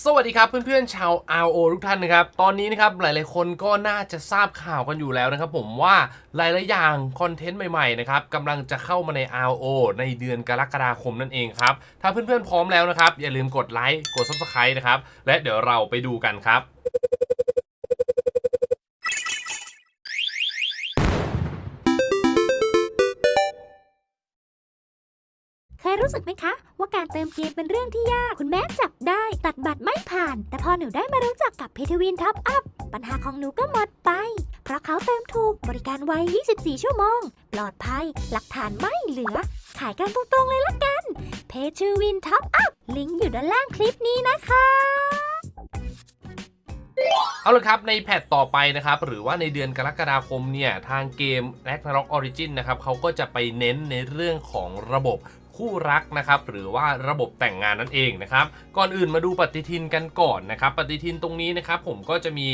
สวัสดีครับเพื่อนๆชาว RO ทุกท่านนะครับ ตอนนี้นะครับหลายๆคนก็น่าจะทราบข่าวกันอยู่แล้วนะครับผมว่าหลายๆอย่างคอนเทนต์ใหม่ๆนะครับกำลังจะเข้ามาใน RO ในเดือนกรกฎาคมนั่นเองครับ ถ้าเพื่อนๆพร้อมแล้วนะครับ อย่าลืมกดไลค์กด Subscribe นะครับ และเดี๋ยวเราไปดูกันครับ เคยรู้สึกไหมคะ ว่าการเติมเกมเป็นเรื่องที่ยาก คุณแม่จับได้ ตัดบัตรไม่ผ่าน แต่พอหนูได้มารู้จักกับเพทวินท็อปอัพปัญหาของหนูก็หมดไป เพราะเขาเติมถูกบริการไว 24 ชั่วโมง ปลอดภัย หลักฐานไม่เหลือ ขายกันตรงๆเลยละกัน เพทวินท็อปอัพลิงก์อยู่ด้านล่างคลิปนี้นะคะเอาละครับ ในแพทต่อไปนะครับ หรือว่าในเดือนกรกฎาคมเนี่ย ทางเกม Ragnarok Origin นะครับเขาก็จะไปเน้นในเรื่องของระบบ คู่รักนะครับหรือว่าระบบแต่งงานนั่นเองนะครับก่อนอื่นมาดูปฏิทินกันก่อนนะครับปฏิทินตรงนี้นะครับผมก็จะมี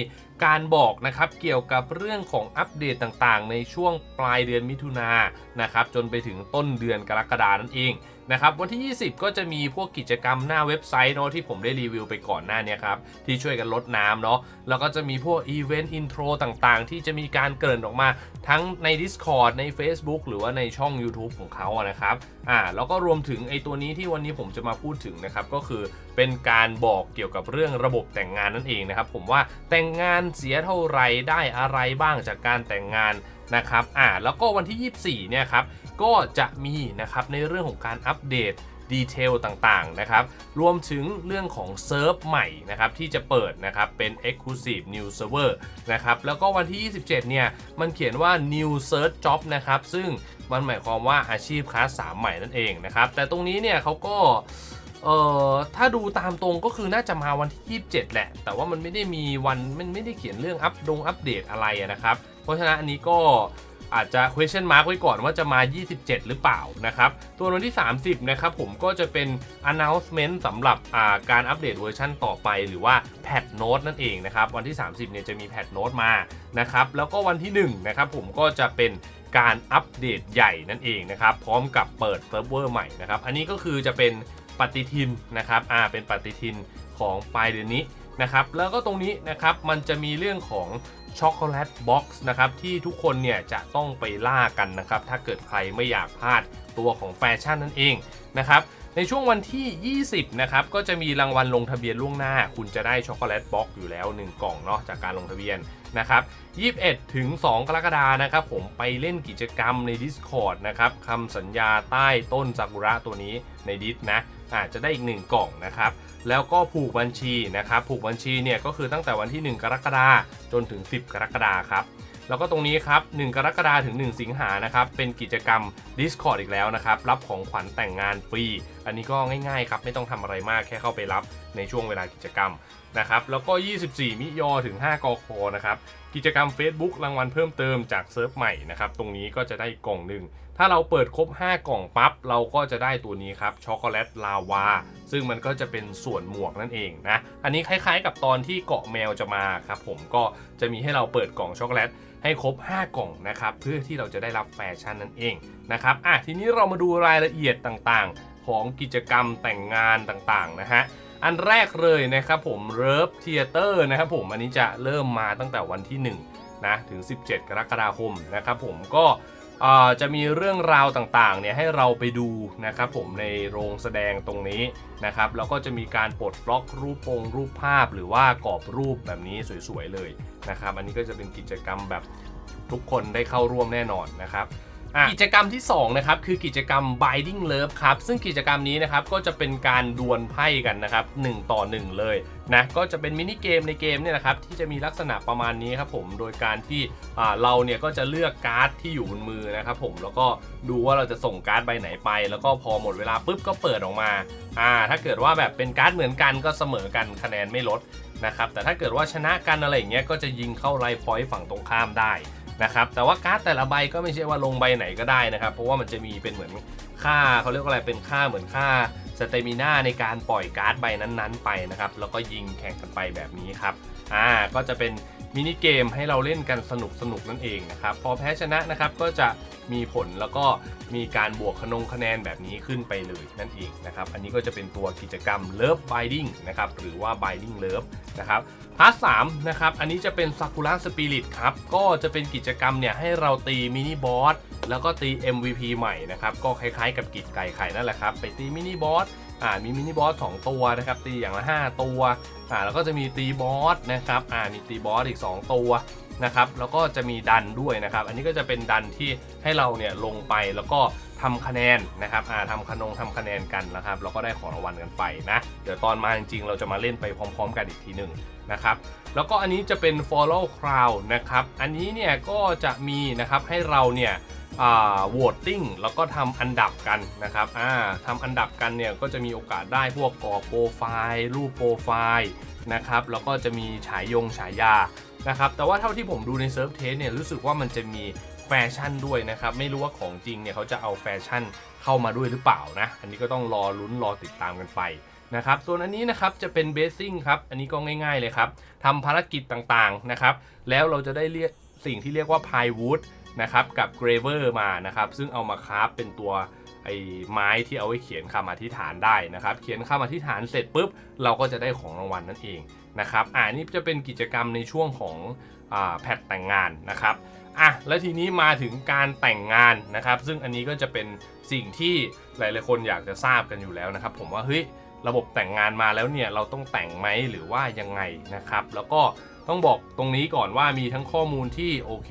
การบอกนะครับเกี่ยวกับเรื่องของอัปเดตต่างๆ ในช่วงปลายเดือนมิถุนายนนะครับจนไปถึงต้นเดือนกรกฎานั่นเอง นะครับวันที่ 20 ก็จะมีพวกกิจกรรมหน้าเว็บไซต์เนาะที่ผมได้รีวิวไปก่อนหน้านี้ครับ ที่ช่วยกันลดน้ำเนาะแล้วก็จะมีพวกอีเวนต์อินโทรต่างๆ ที่จะมีการเกริ่นออกมาทั้งใน Discord ใน Facebook หรือว่าในช่อง YouTube ของเขาอะนะครับอ่าแล้วก็รวมถึงไอตัวนี้ที่วันนี้ผมจะมาพูดถึงนะครับก็คือเป็นการบอกเกี่ยวกับเรื่องระบบแต่งงานนั่นเองนะครับผมว่าแต่งงานเสียเท่าไหรได้อะไรบ้างจากการแต่งงาน นะครับอ่าแล้วก็วันที่ 24 เนี่ยครับก็จะมีนะครับในเรื่องของการอัปเดตดีเทลต่างๆนะครับ รวมถึงเรื่องของเซิร์ฟใหม่นะครับที่จะเปิดนะครับเป็น Exclusive New Server นะครับ แล้วก็วันที่ 27 เนี่ย มันเขียนว่า New Search Job นะครับ ซึ่งมันหมายความว่าอาชีพคลาส3ใหม่นั่นเองนะครับ แต่ตรงนี้เนี่ยเขาก็เอ่อถ้าดูตามตรงก็คือน่าจะมาวันที่ 27 แหละ แต่ว่ามันไม่ได้มีวัน มันไม่ได้เขียนเรื่องอัปดงอัปเดตอะไรนะครับ ราะฉะนั้นอันนี้ก็อาจจะ question mark ไว้ก่อนว่าจะมา 27 หรือเปล่านะครับ ตัววันที่ 30 นะครับผมก็จะเป็น announcement สำหรับาการอัปเดตเวอร์ชันต่อไปหรือว่า patch note นั่นเองนะครับ วันที่ 30 เนี่ยจะมี patch note มานะครับ แล้วก็วันที่ 1 นะครับผมก็จะเป็นการอัปเดตใหญ่นั่นเองนะครับ พร้อมกับเปิดเซิร์ฟเวอร์ใหม่นะครับ อันนี้ก็คือจะเป็นปฏิทินนะครับอ่าเป็นปฏิทินของปลายเดือนนี้นะครับแล้วก็ตรงนี้นะครับมันจะมีเรื่องของ ช็อกโกแลตบ็อกซ์นะครับที่ทุกคนเนี่ยจะต้องไปล่ากันนะครับถ้าเกิดใครไม่อยากพลาดตัวของแฟชั่นนั่นเองนะครับในช่วงวันที่ 20 นะครับ ก็จะมีรางวัลลงทะเบียนล่วงหน้า คุณจะได้ช็อกโกแลตบ็อกซ์อยู่แล้ว 1 กล่องเนาะจากการลงทะเบียนนะครับ 21 ถึง 2 กรกฎานะครับ ผมไปเล่นกิจกรรมใน Discord นะครับคำสัญญาใต้ต้นซากุระตัวนี้ในดิสนะ อาจจะได้อีก 1 กล่องนะครับ แล้วก็ผูกบัญชีนะครับ ผูกบัญชีเนี่ยก็คือตั้งแต่วันที่ 1 กรกฎาจนถึง 10 กรกฎาครับ แล้วก็ตรงนี้ครับ 1 กรกฎาถึง 1 สิงหานะครับ เป็นกิจกรรม Discord อีกแล้วนะครับ รับของขวัญแต่งงานฟรี อันนี้ก็ง่ายๆครับ ไม่ต้องทำอะไรมาก แค่เข้าไปรับในช่วงเวลากิจกรรมนะครับ แล้วก็ 24 มิยอถึง 5 กคนะครับ กิจกรรม Facebook รางวัลเพิ่มเติมจากเซิร์ฟใหม่นะครับตรงนี้ก็จะได้กล่องหนึ่งถ้าเราเปิดครบ 5 กล่องปั๊บ เราก็จะได้ตัวนี้ครับช็อกโกแลตลาวา ซึ่งมันก็จะเป็นส่วนหมวกนั่นเองนะ อันนี้คล้ายๆกับตอนที่เกาะแมวจะมาครับผมก็จะมีให้เราเปิดกล่องช็อกโกแลตให้ครบ 5 กล่องนะครับ เพื่อที่เราจะได้รับแฟชั่นนั่นเองนะครับอะทีนี้เรามาดูรายละเอียดต่างๆ ของกิจกรรมแต่งงานต่างๆนะฮะ อันแรกเลยนะครับผมเริฟเทเตอร์นะครับผมอันนี้จะเริ่มมาตั้งแต่วันที่ 1 นะ ถึง 17 กรกฎาคมนะครับผมก็จะมีเรื่องราวต่างๆเนี่ยให้เราไปดูนะครับผมในโรงแสดงตรงนี้นะครับแล้วก็จะมีการปลดล็อกรูปโปงรูปภาพ หรือว่ากรอบรูปแบบนี้สวยๆเลยนะครับอันนี้ก็จะเป็นกิจกรรมแบบทุกคนได้เข้าร่วมแน่นอนนะครับ อะ กิจกรรมที่2นะครับคือกิจกรรม Binding Love ครับ ซึ่งกิจกรรมนี้นะครับก็จะเป็นการดวลไพ่กันนะครับ1ต่อ 1 เลยนะก็จะเป็นมินิเกมในเกมเนี่ยนะครับที่จะมีลักษณะประมาณนี้ครับผมโดยการที่อ่าเราเนี่ยก็จะเลือกการ์ดที่อยู่บนมือนะครับผมแล้วก็ดูว่าเราจะส่งการ์ดใบไหนไป แล้วก็พอหมดเวลาปุ๊บก็เปิดออกมาอ่าถ้าเกิดว่าแบบเป็นการ์ดเหมือนกันก็เสมอกันคะแนนไม่ลดนะครับแต่ถ้าเกิดว่าชนะกันอะไรอย่างเงี้ยก็จะยิงเข้าไลฟ์พอยต์ฝั่งตรงข้ามได้ นะครับแต่ว่าการ์ดแต่ละใบก็ไม่ใช่ว่าลงใบไหนก็ได้นะครับ เพราะว่ามันจะมีเป็นเหมือนค่าเขาเรียกว่าอะไรเป็นค่าเหมือนค่าสเตมิน่าในการปล่อยการ์ดใบนั้นๆ ไปนะครับ แล้วก็ยิงแข่งกันไปแบบนี้ครับอ่าก็จะเป็น มินิเกมให้เราเล่นกันสนุกสนุกนั่นเองนะครับ พอแพ้ชนะนะครับก็จะมีผลแล้วก็มีการบวกคะนงคะแนนแบบนี้ขึ้นไปเลยนั่นเองนะครับ อันนี้ก็จะเป็นตัวกิจกรรม Love Binding นะครับหรือว่า Binding Love นะครับพาร์ทสามนะครับอันนี้จะเป็น Sakura Spirit ครับก็จะเป็นกิจกรรมเนี่ยให้เราตีมินิบอสแล้วก็ตี MVP ใหม่นะครับก็คล้ายๆกับกิจไก่ไข่นั่นแหละครับไปตีมินิบอส อ่ามีมินิบอสสองตัวนะครับตีอย่างละ 5 ตัวอ่าแล้วก็จะมีตีบอสนะครับอ่ามีตีบอสอีก 2 ตัวนะครับแล้วก็จะมีดันด้วยนะครับ อันนี้ก็จะเป็นดันที่ให้เราเนี่ยลงไปแล้วก็ทำคะแนนนะครับอ่าทำคะนงทำคะแนนกันนะครับแล้วก็ได้ของรางวัลกันไปนะเดี๋ยวตอนมาจริงๆ เราจะมาเล่นไปพร้อม ๆ กันอีกทีหนึ่งนะครับแล้วก็อันนี้จะเป็น follow crowd นะครับอันนี้เนี่ยก็จะมีนะครับให้เราเนี่ย โหวตติ้งแล้วก็ทำอันดับกันนะครับทำอันดับกันเนี่ยก็จะมีโอกาสได้พวกกรอบโปรไฟล์รูปโปรไฟล์นะครับแล้วก็จะมีฉายงฉายานะครับแต่ว่าเท่าที่ผมดูในเซิร์ฟเทสเนี่ยรู้สึกว่ามันจะมีแฟชั่นด้วยนะครับไม่รู้ว่าของจริงเนี่ยเขาจะเอาแฟชั่นเข้ามาด้วยหรือเปล่านะ อันนี้ก็ต้องรอลุ้นรอติดตามกันไปนะครับส่วนอันนี้นะครับจะเป็นเบสซิ่งครับอันนี้ก็ง่ายๆเลยครับทำภารกิจต่างๆนะครับแล้วเราจะได้เรียกสิ่งที่เรียกว่าพายวูด นะครับกับเกรเวอร์มานะครับซึ่งเอามาคราฟเป็นตัวไอ้ไม้ที่เอาไว้เขียนคำอธิษฐานได้นะครับ เขียนคำอธิษฐานเสร็จปุ๊บเราก็จะได้ของรางวัลนั่นเองนะครับอ่านี่จะเป็นกิจกรรมในช่วงของอ่าแพทแต่งงานนะครับอะแล้วทีนี้มาถึงการแต่งงานนะครับ ซึ่งอันนี้ก็จะเป็นสิ่งที่หลายๆคนอยากจะทราบกันอยู่แล้วนะครับ ผมว่าเฮ้ยระบบแต่งงานมาแล้วเนี่ยเราต้องแต่งไหมหรือว่ายังไงนะครับ แล้วก็ต้องบอกตรงนี้ก่อนว่ามีทั้งข้อมูลที่โอเค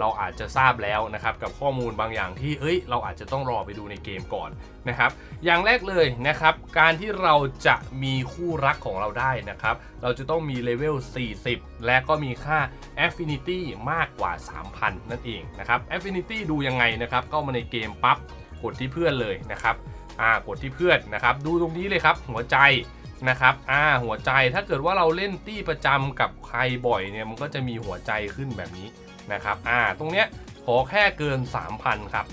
เราอาจจะทราบแล้วนะครับกับข้อมูลบางอย่างที่เอ้ย เราอาจจะต้องรอไปดูในเกมก่อนนะครับอย่างแรกเลยนะครับการที่เราจะมีคู่รักของเราได้นะครับเราจะต้องมีเลเวล 40 และก็มีค่า Affinity มากกว่า 3,000 นั่นเองนะครับ Affinity ดูยังไงนะครับเข้ามาในเกมปั๊บกดที่เพื่อนเลยนะครับอ่ากดที่เพื่อนนะครับดูตรงนี้เลยครับหัวใจนะครับอ่าหัวใจถ้าเกิดว่าเราเล่นตี้ประจำกับใครบ่อยเนี่ยมันก็จะมีหัวใจขึ้นแบบนี้ นะครับอ่าตรงเนี้ยขอแค่เกิน 3,000 ครับ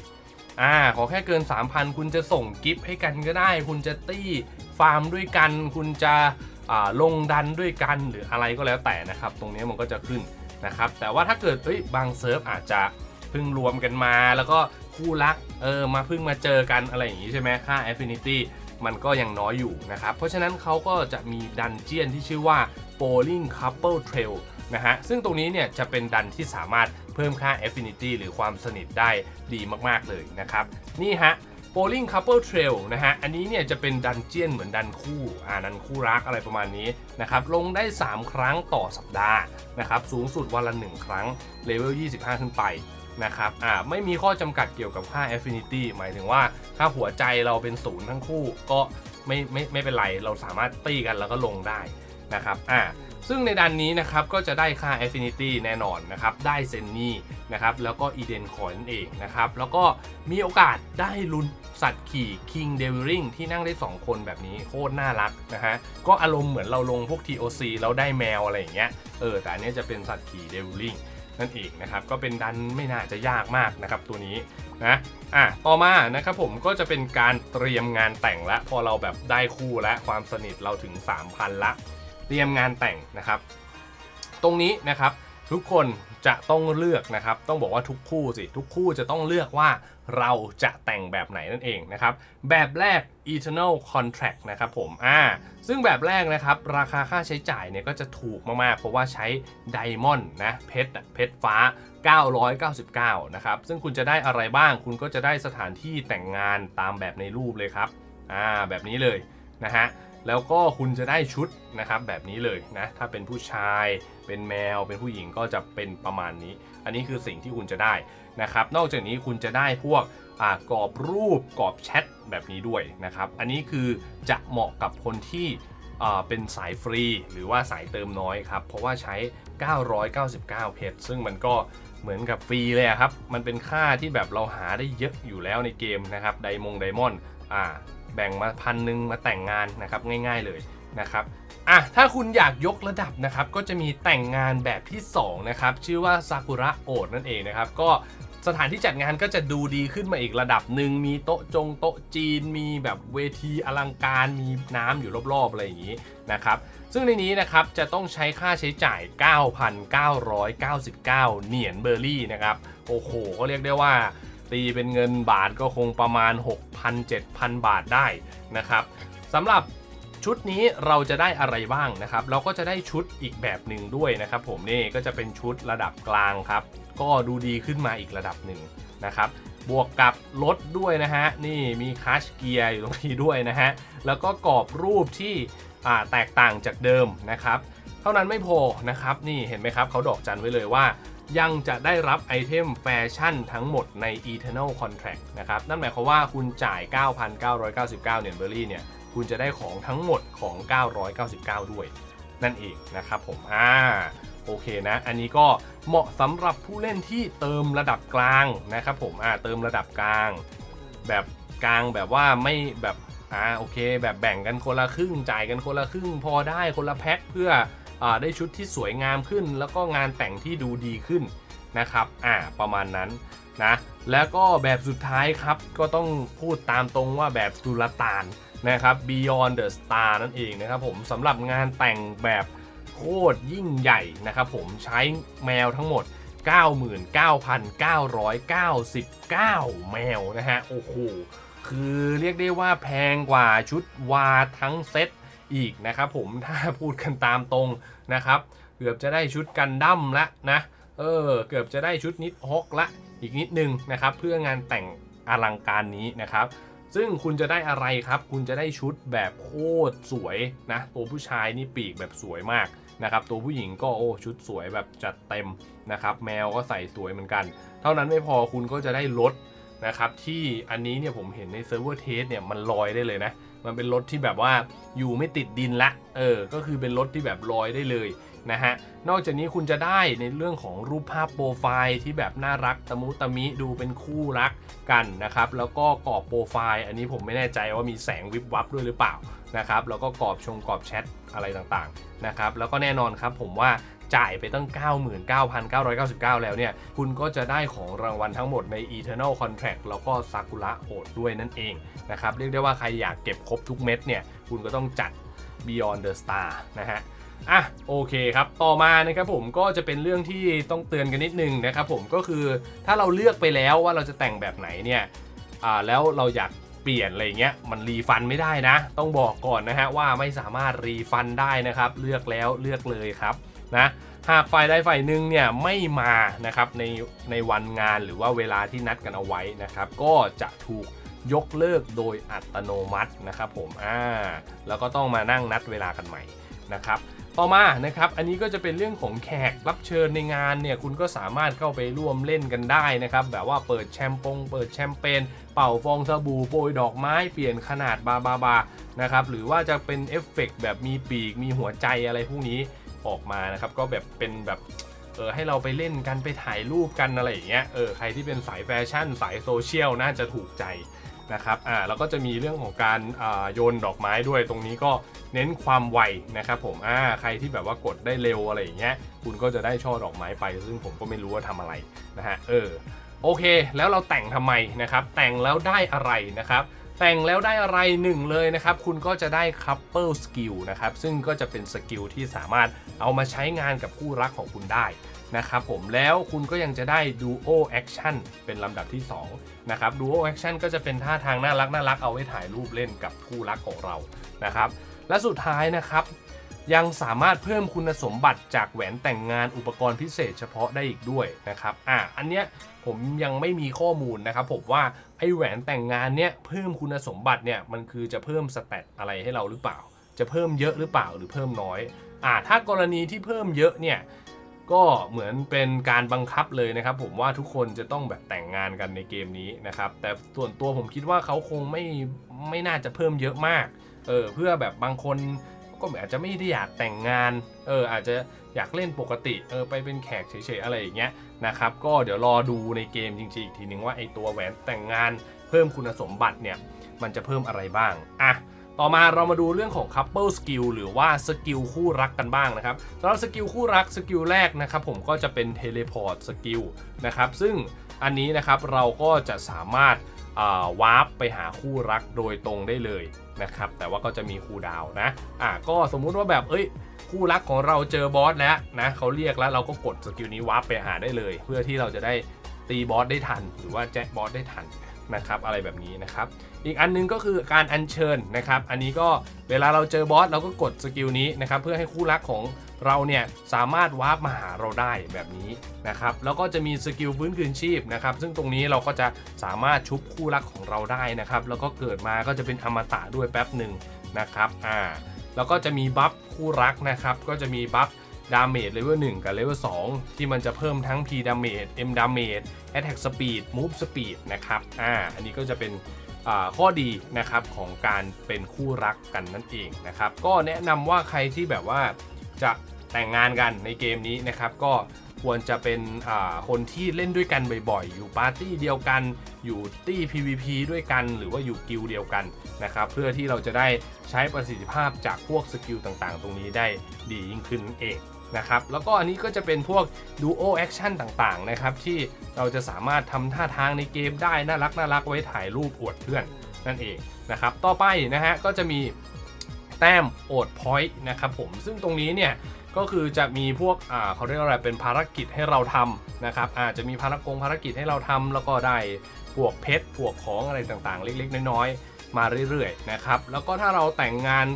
อ่าขอแค่เกิน 3,000 คุณจะส่งกิฟต์ให้กันก็ได้ คุณจะตี้ฟาร์มด้วยกัน คุณจะอ่าลงดันด้วยกันหรืออะไรก็แล้วแต่นะครับ ตรงนี้มันก็จะขึ้นนะครับ แต่ว่าถ้าเกิดเอ้ยบางเซิร์ฟอาจจะเพิ่งรวมกันมาแล้วก็คู่รักเออมาเพิ่งมาเจอกันอะไรอย่างนี้ใช่ไหมค่า Affinity มันก็ยังน้อยอยู่นะครับ เพราะฉะนั้นเขาก็จะมีดันเจียนที่ชื่อว่า Bowling Couple Trail นะฮะ ซึ่งตรงนี้เนี่ยจะเป็นดันที่สามารถเพิ่มค่า Affinity หรือความสนิทได้ดีมากๆเลยนะครับ นี่ฮะ Bowling Couple Trail นะฮะ อันนี้เนี่ยจะเป็นดันเจียนเหมือนดันคู่ อ่า ดันคู่รักอะไรประมาณนี้นะครับ ลงได้ 3 ครั้งต่อสัปดาห์นะครับ สูงสุดวันละ 1 ครั้ง เลเวล 25 ขึ้นไปนะครับ อ่า ไม่มีข้อจำกัดเกี่ยวกับค่า Affinity หมายถึงว่า ถ้าหัวใจเราเป็นศูนย์ทั้งคู่ ก็ไม่ไม่ไม่เป็นไร เราสามารถตีกันแล้วก็ลงได้นะครับ อ่า ซึ่งในดันนี้นะครับก็จะได้ค่า Affinity แน่นอนนะครับ ได้เซนนี่นะครับ แล้วก็อีเดนคอยนั่นเองนะครับ แล้วก็มีโอกาสได้ลุ้นสัตว์ขี่ King d e v i l i n g ที่นั่งได้ 2 คนแบบนี้โคตรน่ารักนะฮะ ก็อารมณ์เหมือนเราลงพวก TOC แล้วได้แมวอะไรอย่างเงี้ย เออ แต่อันนี้จะเป็นสัตว์ขี่ d e v i l i n g นั่นเองนะครับ ก็เป็นดันไม่น่าจะยากมากนะครับตัวนี้นะอะต่อมานะครับผมก็จะเป็นการเตรียมงานแต่งละ พอเราแบบได้คู่และความสนิทเราถึง 3,000ละ เตรียมงานแต่งนะครับ ตรงนี้นะครับทุกคนจะต้องเลือกนะครับ ต้องบอกว่าทุกคู่สิ ทุกคู่จะต้องเลือกว่าเราจะแต่งแบบไหนนั่นเองนะครับ แบบแรก Eternal Contract นะครับผม อ่า ซึ่งแบบแรกนะครับ ราคาค่าใช้จ่ายเนี่ยก็จะถูกมาก ๆ เพราะว่าใช้ไดมอนด์นะ เพชรเพชรฟ้า 999 นะครับ ซึ่งคุณจะได้อะไรบ้าง คุณก็จะได้สถานที่แต่งงานตามแบบในรูปเลยครับ อ่า แบบนี้เลยนะฮะ แล้วก็คุณจะได้ชุดนะครับแบบนี้เลยนะถ้าเป็นผู้ชายเป็นแมว เป็นผู้หญิงก็จะเป็นประมาณนี้ อันนี้คือสิ่งที่คุณจะได้นะครับ นอกจากนี้คุณจะได้พวกกรอบรูปกรอบแชทแบบนี้ด้วยนะครับ อันนี้คือจะเหมาะกับคนที่เป็นสายฟรีหรือว่าสายเติมน้อยครับ เพราะว่าใช้ 999 เพชรซึ่งมันก็เหมือนกับฟรีเลยครับ มันเป็นค่าที่แบบเราหาได้เยอะอยู่แล้วในเกมนะครับไดมงไดมอนด์อ่า แบ่งมาพันหนึ่งมาแต่งงานนะครับง่าย ๆเลยนะครับอะถ้าคุณอยากยกระดับนะครับก็จะมีแต่งงานแบบที่2นะครับชื่อว่าซากุระโอดนั่นเองนะครับก็สถานที่จัดงานก็จะดูดีขึ้นมาอีกระดับหนึ่งมีโต๊ะจงโต๊ะจีน มีแบบเวทีอลังการมีน้ำอยู่รอบๆอะไรอย่างนี้นะครับซึ่งในนี้นะครับจะต้องใช้ค่าใช้จ่าย 9,999 เหรียญเบอร์รี่นะครับโอ้โหก็เรียกได้ว่า ตีเป็นเงินบาทก็คงประมาณ 6,000-7,000 บาทได้นะครับสำหรับชุดนี้เราจะได้อะไรบ้างนะครับ เราก็จะได้ชุดอีกแบบหนึ่งด้วยนะครับ ผมนี่ก็จะเป็นชุดระดับกลางครับ ก็ดูดีขึ้นมาอีกระดับหนึ่งนะครับ บวกกับรถด้วยนะฮะ นี่มีคัชเกียร์อยู่ตรงนี้ด้วยนะฮะ แล้วก็กรอบรูปที่อ่าแตกต่างจากเดิมนะครับ เท่านั้นไม่พอนะครับ นี่เห็นไหมครับเขาดอกจันไว้เลยว่า ยังจะได้รับไอเทมแฟชั่นทั้งหมดใน Eternal Contract นะครับ นั่นหมายความว่าคุณจ่าย 9,999เหรียญเบอร์รี่เนี่ย คุณจะได้ของทั้งหมดของ 999 ด้วย นั่นเองนะครับผม อ่า โอเคนะ อันนี้ก็เหมาะสำหรับผู้เล่นที่เติมระดับกลางนะครับผม อ่า เติมระดับกลาง แบบกลางแบบว่าไม่แบบ อ่า โอเค แบบแบ่งกันคนละครึ่ง จ่ายกันคนละครึ่ง พอได้คนละแพ็คเพื่อ ได้ชุดที่สวยงามขึ้น แล้วก็งานแต่งที่ดูดีขึ้นนะครับอ่าประมาณนั้นนะแล้วก็แบบสุดท้ายครับก็ต้องพูดตามตรงว่าแบบสุลต่านนะครับ Beyond the Star นั่นเองนะครับผมสำหรับงานแต่งแบบโคตรยิ่งใหญ่นะครับผมใช้แมวทั้งหมด 99,999 แมวนะฮะโอ้โหคือเรียกได้ว่าแพงกว่าชุดวาทั้งเซต อีกนะครับผมถ้าพูดกันตามตรงนะครับ เกือบจะได้ชุดกันดั้มละนะเออเกือบจะได้ชุดนิดฮอกละอีกนิดนึงนะครับ เพื่องานแต่งอลังการนี้นะครับซึ่งคุณจะได้อะไรครับ คุณจะได้ชุดแบบโคตรสวยนะ ตัวผู้ชายนี่ปีกแบบสวยมากนะครับ ตัวผู้หญิงก็โอ้ชุดสวยแบบจัดเต็มนะครับ แมวก็ใส่สวยเหมือนกัน เท่านั้นไม่พอคุณก็จะได้รถนะครับ ที่อันนี้เนี่ยผมเห็นในเซิร์ฟเวอร์เทสเนี่ยมันลอยได้เลยนะ มันเป็นรถที่แบบว่าอยู่ไม่ติดดินละ เออ ก็คือเป็นรถที่แบบลอยได้เลยนะฮะ นอกจากนี้คุณจะได้ในเรื่องของรูปภาพโปรไฟล์ที่แบบน่ารักตะมุตะมิดูเป็นคู่รักกันนะครับ แล้วก็กรอบโปรไฟล์ อันนี้ผมไม่แน่ใจว่ามีแสงวิบวับด้วยหรือเปล่านะครับ แล้วก็กรอบชงกรอบแชทอะไรต่างๆนะครับ แล้วก็แน่นอนครับผมว่า จ่ายไปตั้ง 99,999 แล้วเนี่ย คุณก็จะได้ของรางวัลทั้งหมดใน Eternal Contract แล้วก็ซากุระโหดด้วยนั่นเองนะครับ เรียกได้ว่าใครอยากเก็บครบทุกเม็ดเนี่ย คุณก็ต้องจัด Beyond the Star นะฮะอะโอเคครับ ต่อมานะครับผมก็จะเป็นเรื่องที่ต้องเตือนกันนิดนึงนะครับผมก็คือถ้าเราเลือกไปแล้วว่าเราจะแต่งแบบไหนเนี่ยอ่าแล้วเราอยากเปลี่ยนอะไรเงี้ยมันรีฟันไม่ได้นะ ต้องบอกก่อนนะฮะว่าไม่สามารถรีฟันได้นะครับ เลือกแล้วเลือกเลยครับ นะหากฝ่ายใดฝ่ายหนึ่งเนี่ยไม่มานะครับในในวันงานหรือว่าเวลาที่นัดกันเอาไว้นะครับก็จะถูกยกเลิกโดยอัตโนมัตินะครับผมอ่าแล้วก็ต้องมานั่งนัดเวลากันใหม่นะครับต่อมานะครับอันนี้ก็จะเป็นเรื่องของแขกรับเชิญในงานเนี่ยคุณก็สามารถเข้าไปร่วมเล่นกันได้นะครับแบบว่าเปิดแชมปงเปิดแชมเปญเป่าฟองสบู่โปรยดอกไม้เปลี่ยนขนาดบาบาบานะครับหรือว่าจะเป็นเอฟเฟกต์แบบมีปีกมีหัวใจอะไรพวกนี้ ออกมานะครับ ก็แบบเป็นแบบเออให้เราไปเล่นกันไปถ่ายรูปกันอะไรอย่างเงี้ยเออใครที่เป็นสายแฟชั่นสายโซเชียลน่าจะถูกใจนะครับอ่าแล้วก็จะมีเรื่องของการอ่าโยนดอกไม้ด้วยตรงนี้ก็เน้นความไวนะครับผมอ่าใครที่แบบว่ากดได้เร็วอะไรอย่างเงี้ยคุณก็จะได้ช่อดอกไม้ไป ซึ่งผมก็ไม่รู้ว่าทำอะไรนะฮะเออโอเค แล้วเราแต่งทำไมนะครับ แต่งแล้วได้อะไรนะครับ แต่งแล้วได้อะไรหนึ่งเลยนะครับ คุณก็จะได้ couple skill นะครับ ซึ่งก็จะเป็นสกิลที่สามารถเอามาใช้งานกับคู่รักของคุณได้นะครับผมแล้วคุณก็ยังจะได้ duo action เป็นลำดับที่2นะครับ duo action ก็จะเป็นท่าทางน่ารักน่ารักเอาไว้ถ่ายรูปเล่นกับคู่รักของเรานะครับ และสุดท้ายนะครับยังสามารถเพิ่มคุณสมบัติจากแหวนแต่งงานอุปกรณ์พิเศษเฉพาะได้อีกด้วยนะครับ อะ อันเนี้ย ผมยังไม่มีข้อมูลนะครับผมว่าไอ้แหวนแต่งงานเนี้ยเพิ่มคุณสมบัติเนี่ยมันคือจะเพิ่มสเตตอะไรให้เราหรือเปล่า จะเพิ่มเยอะหรือเปล่าหรือเพิ่มน้อยอ่าถ้ากรณีที่เพิ่มเยอะเนี่ยก็เหมือนเป็นการบังคับเลยนะครับ ผมว่าทุกคนจะต้องแบบแต่งงานกันในเกมนี้นะครับ แต่ส่วนตัวผมคิดว่าเขาคงไม่ไม่น่าจะเพิ่มเยอะมากเออเพื่อแบบบางคนก็อาจจะไม่ได้อยากแต่งงานเอออาจจะอยากเล่นปกติเออไปเป็นแขกเฉยๆอะไรอย่างเงี้ย นะครับก็เดี๋ยวรอดูในเกมจริงๆอีกทีนึงว่าไอตัวแหวนแต่งงานเพิ่มคุณสมบัติเนี่ยมันจะเพิ่มอะไรบ้างอะต่อมาเรามาดูเรื่องของ couple skill หรือว่าสกิลคู่รักกันบ้างนะครับสำหรับสกิลคู่รักสกิลแรกนะครับผมก็จะเป็น teleport skill นะครับซึ่งอันนี้นะครับเราก็จะสามารถาวาร์ปไปหาคู่รักโดยตรงได้เลยนะครับแต่ว่าก็จะมีคูดาวน์นะอะก็สมมุติว่าแบบเอ้ย คู่รักของเราเจอบอสแล้วนะเขาเรียกแล้วเราก็กดสกิลนี้วาร์ปไปหาได้เลย เพื่อที่เราจะได้ตีบอสได้ทัน หรือว่าแจ็คบอสได้ทันนะครับอะไรแบบนี้นะครับ อีกอันนึงก็คือการอัญเชิญนะครับ อันนี้ก็เวลาเราเจอบอสเราก็กดสกิลนี้นะครับ เพื่อให้คู่รักของเราเนี่ยสามารถวาร์ปมาหาเราได้แบบนี้นะครับ แล้วก็จะมีสกิลฟื้นคืนชีพนะครับ ซึ่งตรงนี้เราก็จะสามารถชุบคู่รักของเราได้นะครับ แล้วก็เกิดมาก็จะเป็นอมตะด้วยแป๊บหนึ่งนะครับ อ่า แล้วก็จะมีบัฟคู่รักนะครับ ก็จะมีบัฟดาเมจเลเวล1กับเลเวล2ที่มันจะเพิ่มทั้ง P ดาเมจ M ดาเมจ Attack Speed Move Speed นะครับ อ่า อันนี้ก็จะเป็นข้อดีนะครับของการเป็นคู่รักกันนั่นเองนะครับ ก็แนะนำว่าใครที่แบบว่าจะแต่งงานกันในเกมนี้นะครับ ก็ ควรจะเป็นคนที่เล่นด้วยกันบ่อยๆ อยู่ปาร์ตี้เดียวกัน อยู่ตี้ PVP ด้วยกัน หรือว่าอยู่กิลด์เดียวกันนะครับเพื่อที่เราจะได้ใช้ประสิทธิภาพจากพวกสกิลต่างๆ ตรงนี้ได้ดียิ่งขึ้นเองนะครับแล้วก็อันนี้ก็จะเป็นพวก Duo Action ต่างๆนะครับที่เราจะสามารถทำท่าทางในเกมได้น่ารักน่ารักไว้ถ่ายรูปอวดเพื่อนนั่นเองนะครับต่อไปนะฮะก็จะมีแต้มโอดพอยต์นะครับผมซึ่งตรงนี้เนี่ย ก็คือจะมีพวกอ่าเขาเรียกอะไรเป็นภารกิจให้เราทำนะครับอาจจะมีภารกงภารกิจให้เราทำแล้วก็ได้พวกเพชรพวกของอะไรต่างๆ เล็กๆ น้อยๆ มาเรื่อยๆนะครับแล้วก็ถ้าเราแต่งงาน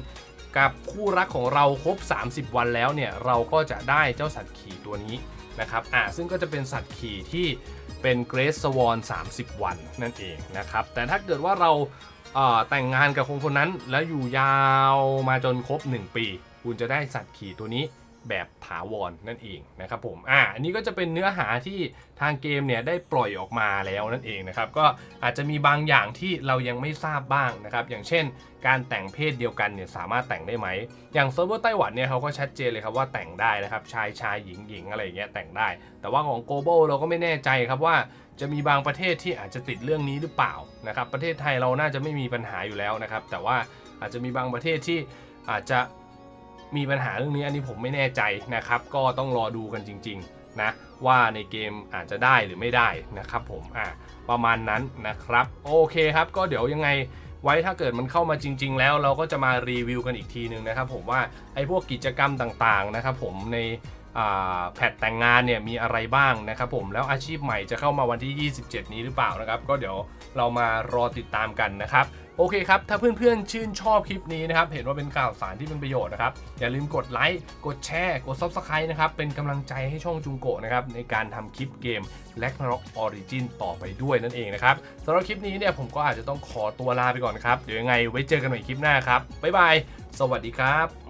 กับคู่รักของเราครบ 30 วันแล้วเนี่ยเราก็จะได้เจ้าสัตว์ขี่ตัวนี้นะครับอ่าซึ่งก็จะเป็นสัตว์ขี่ที่เป็นเกรสสวอน30 วันนั่นเองนะครับแต่ถ้าเกิดว่าเราเอ่อแต่งงานกับคนคนนั้นแล้วอยู่ยาวมาจนครบ 1 ปี คุณจะได้สัตว์ขี่ตัวนี้ แบบถาวรนั่นเองนะครับผมอ่าอันนี้ก็จะเป็นเนื้อหาที่ทางเกมเนี่ยได้ปล่อยออกมาแล้วนั่นเองนะครับก็อาจจะมีบางอย่างที่เรายังไม่ทราบบ้างนะครับอย่างเช่น การแต่งเพศเดียวกันเนี่ยสามารถแต่งได้ไหม อย่างเซิร์ฟเวอร์ไต้หวันเนี่ยเขาก็ชัดเจนเลยครับว่าแต่งได้นะครับชายชายหญิงหญิงอะไรอย่างเงี้ยแต่งได้ แต่ว่าของ global เราก็ไม่แน่ใจครับว่าจะมีบางประเทศที่อาจจะติดเรื่องนี้หรือเปล่านะครับประเทศไทยเราน่าจะไม่มีปัญหาอยู่แล้วนะครับแต่ว่าอาจจะมีบางประเทศที่อาจจะ มีปัญหาเรื่องนี้อันนี้ผมไม่แน่ใจนะครับ ก็ต้องรอดูกันจริงๆนะว่าในเกมอาจจะได้หรือไม่ได้นะครับผมอ่าประมาณนั้นนะครับ โอเคครับก็เดี๋ยวยังไงไว้ถ้าเกิดมันเข้ามาจริง ๆ แล้วเราก็จะมารีวิวกันอีกทีนึงนะครับ ผมว่าไอ้พวกกิจกรรมต่างๆนะครับผมใน แพทแต่งงานเนี่ยมีอะไรบ้างนะครับผมแล้วอาชีพใหม่จะเข้ามาวันที่ 27 นี้หรือเปล่านะครับก็เดี๋ยวเรามารอติดตามกันนะครับโอเคครับ ถ้าเพื่อนๆ ชื่นชอบคลิปนี้นะครับ เห็นว่าเป็นข่าวสารที่เป็นประโยชน์นะครับ อย่าลืมกดไลค์ กดแชร์ กด Subscribe นะครับ เป็นกำลังใจให้ช่องจุงโกะนะครับ ในการทำคลิปเกม l a g n a r o k Origin ต่อไปด้วยนั่นเองนะครับสำหรับคลิปนี้เนี่ยผมก็อาจจะต้องขอตัวลาไปก่อนครับ เดี๋ยวยังไงไว้เจอกันใหม่คลิปหน้าครับ บ๊ายบาย สวัสดีครับ